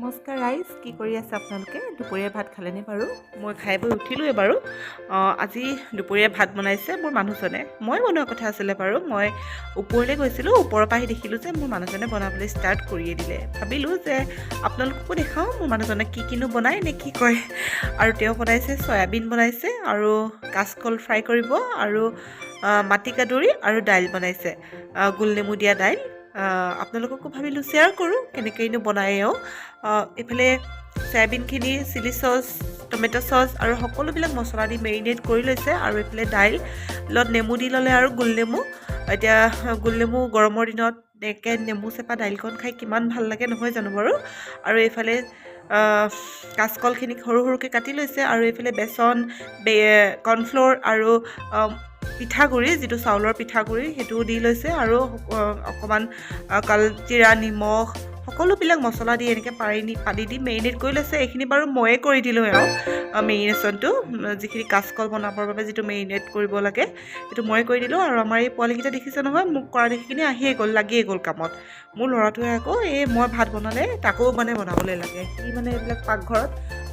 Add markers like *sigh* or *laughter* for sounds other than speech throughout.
নমস্কাৰ ৰাইজ কি কৰি আছে আপোনালোকে? দুপৰীয়া ভাত খালেনে বাৰু? মই খাই বৈ উঠিলোৱে বাৰু। আজি দুপৰীয়া ভাত বনাইছে মোৰ মানুহজনে। মই বনোৱা কথা আছিলে বাৰু। মই ওপৰলৈ গৈছিলোঁ ওপৰৰ পৰা আহি দেখিলোঁ যে মোৰ মানুহজনে বনাবলৈ ষ্টাৰ্ট কৰিয়ে দিলে। ভাবিলোঁ যে আপোনালোককো দেখাওঁ মোৰ মানুহজনে কি কিনো বনায় নে কি কয় আৰু তেওঁ বনাইছে চয়াবিন বনাইছে আৰু কাচকল ফ্ৰাই কৰিব আৰু মাটিকাদুৰি আৰু দাইল বনাইছে। গোলনেমু দিয়া দাইল। আপোনালোককো ভাবিলোঁ শ্বেয়াৰ কৰোঁ কেনেকৈনো বনায় এওঁ এইফালে চয়াবিনখিনি চিলি চচ টমেট' চচ আৰু সকলোবিলাক মছলা দি মেৰিনেট কৰি লৈছে আৰু এইফালে দাইলত নেমু দি ল'লে আৰু গোলনেমু এতিয়া গোলনেমু গৰমৰ দিনত একে নেমু চেপা দাইলকণ খাই কিমান ভাল লাগে নহয় জানো বাৰু। আৰু এইফালে আহ, কাচকলখিনি সৰু সৰুকৈ কাটি লৈছে আৰু এইফালে বেচন কৰ্ণফ্ল'ৰ আৰু পিঠাগুড়ি যিটো চাউলৰ পিঠাগুড়ি সেইটোও দি লৈছে আৰু অকণমান কালজিৰা নিমখ সকলোবিলাক মছলা দি এনেকৈ পাৰি নি পানী দি মেৰিনেট কৰি লৈছে। এইখিনি বাৰু ময়ে কৰি দিলোঁ আৰু মেৰিনেশ্যনটো যিখিনি কাচকল বনাবৰ বাবে যিটো মেৰিনেট কৰিব লাগে সেইটো মই কৰি দিলোঁ আৰু আমাৰ এই পোৱালিকেইটা দেখিছে নহয় মোক কৰা দেখি কিনে আহিয়ে গ'ল লাগিয়ে গ'ল কামত। মোৰ ল'ৰাটোৱে আকৌ এই মই ভাত বনালে তাকো মানে বনাবলৈ লাগে। সি মানে এইবিলাক পাকঘৰত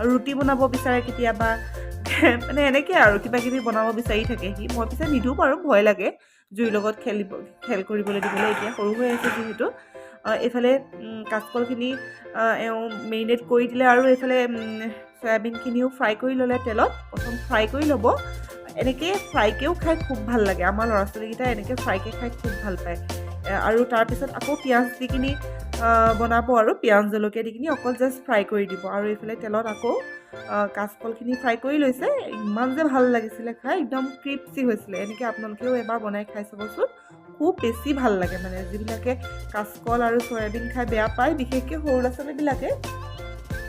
ৰুটি বনাব বিচাৰে কেতিয়াবা *laughs* মানে এনেকৈ আৰু কিবা কিবি বনাব বিচাৰি থাকে। সি মই পিছে নিদিওঁ বাৰু ভয় লাগে। জুইৰ লগত খেলিব খেল কৰিবলৈ দিবলৈ এতিয়া সৰু হৈ আছে যিহেতু। এইফালে কাচকলখিনি এওঁ মেৰিনেট কৰি দিলে আৰু এইফালে চয়াবিনখিনিও ফ্ৰাই কৰি ল'লে তেলত। প্ৰথম ফ্ৰাই কৰি ল'ব। এনেকৈ ফ্ৰাইকৈও খাই খুব ভালো লাগে। আমাৰ ল'ৰা ছোৱালীকেইটাই এনেকৈ ফ্ৰাইকৈ খাই খুব ভালো পায়। আৰু তাৰপিছত আকৌ পিঁয়াজ দি কিনি আহ, বনাব আৰু পিঁয়াজ, জলকীয়া দি কিনি অকল জাষ্ট ফ্ৰাই কৰি দিব। আৰু এইফালে তেলত আকৌ কাচকলখিনি ফ্ৰাই কৰি লৈছে। ইমান যে ভালো লাগিছিলে খাই, একদম ক্ৰিপচি হৈছিলে। এনেকৈ আপোনালোকেও এবাৰ বনাই খাই চাবচোন। খুব বেছি ভালো লাগে মানে। যিবিলাকে কাচকল আৰু চয়াবিন খাই বেয়া পায়, বিশেষকৈ সৰু ল'ৰা ছোৱালীবিলাকে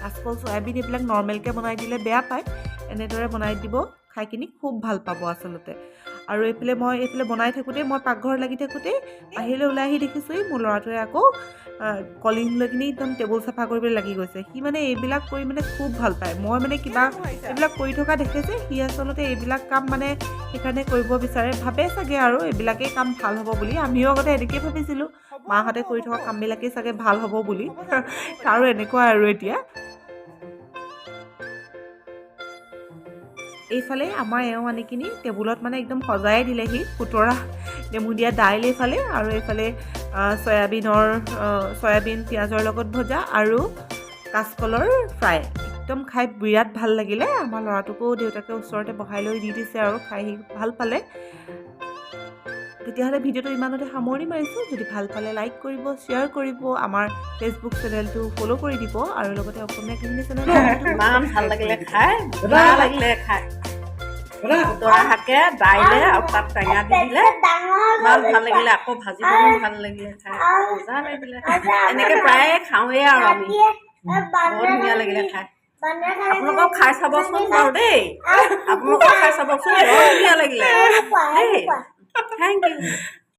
কাচকল, চয়াবিন এইবিলাক নৰ্মেলকৈ বনাই দিলে বেয়া পায়। এনেদৰে বনাই দিব, খাই কিনি খুব ভালো পাব আচলতে। আৰু এইফালে মই এইফালে বনাই থাকোঁতেই মই পাকঘৰত লাগি থাকোঁতেই বাহিৰলৈ ওলাই আহি দেখিছোঁ এই মোৰ ল'ৰাটোৱে আকৌ কলিং লৈ কিনি একদম টেবুল চাফা কৰিবলৈ লাগি গৈছে। সি মানে এইবিলাক কৰি মানে খুব ভাল পায়। মই মানে কিবা এইবিলাক কৰি থকা দেখে যে সি আচলতে এইবিলাক কাম মানে সেইকাৰণে কৰিব বিচাৰে। ভাবে চাগে আৰু এইবিলাকেই কাম ভাল হ'ব বুলি। আমিও আগতে এনেকেই ভাবিছিলোঁ। মাহঁতে কৰি থকা কামবিলাকেই চাগে ভাল হ'ব বুলি। আৰু এনেকুৱা আৰু এতিয়া। এইফালে আমাৰ এওঁ আনি কিনি টেবুলত মানে একদম সজাই দিলেহি খুতৰা নেমু দিয়া দাইল এইফালে আৰু এইফালে চয়াবিনৰ চয়াবিন পিঁয়াজৰ লগত ভজা আৰু কাচকলৰ ফ্ৰাই। একদম খাই বিৰাট ভাল লাগিলে। আমাৰ ল'ৰাটোকো দেউতাকে ওচৰতে বহাই লৈ দি দিছে আৰু খাই সি ভাল পালে। তেতিয়াহ'লে ভিডিঅ'টো ইমানতে সামৰণি মাৰিছোঁ যদি ভালো পালে লাইক কৰিব শ্বেয়াৰ কৰিব আমাৰ ফেচবুক চেনেলটো ফ'ল' কৰি দিব আৰু লগতে অসমীয়া কিনি চেনেল ইমান ভালো লাগিলে খাই ভালো লাগিলে খাই দৰা শাকে দাইলে আৰু তাত টেঙা দি দিলে ইমান ভালো লাগিলে আকৌ ভাজিবও ভালো লাগিলে খাই মজা লাগিলে এনেকে প্ৰায়ে খাওঁৱেই আৰু আমি বৰ ধুনীয়া লাগিলে খাই আপোনালোকক খাই চাবচোন বাৰু দেই আপোনালোকক খাই চাবচোন বৰ ধুনীয়া লাগিলে দেই থেংক ইউ *laughs*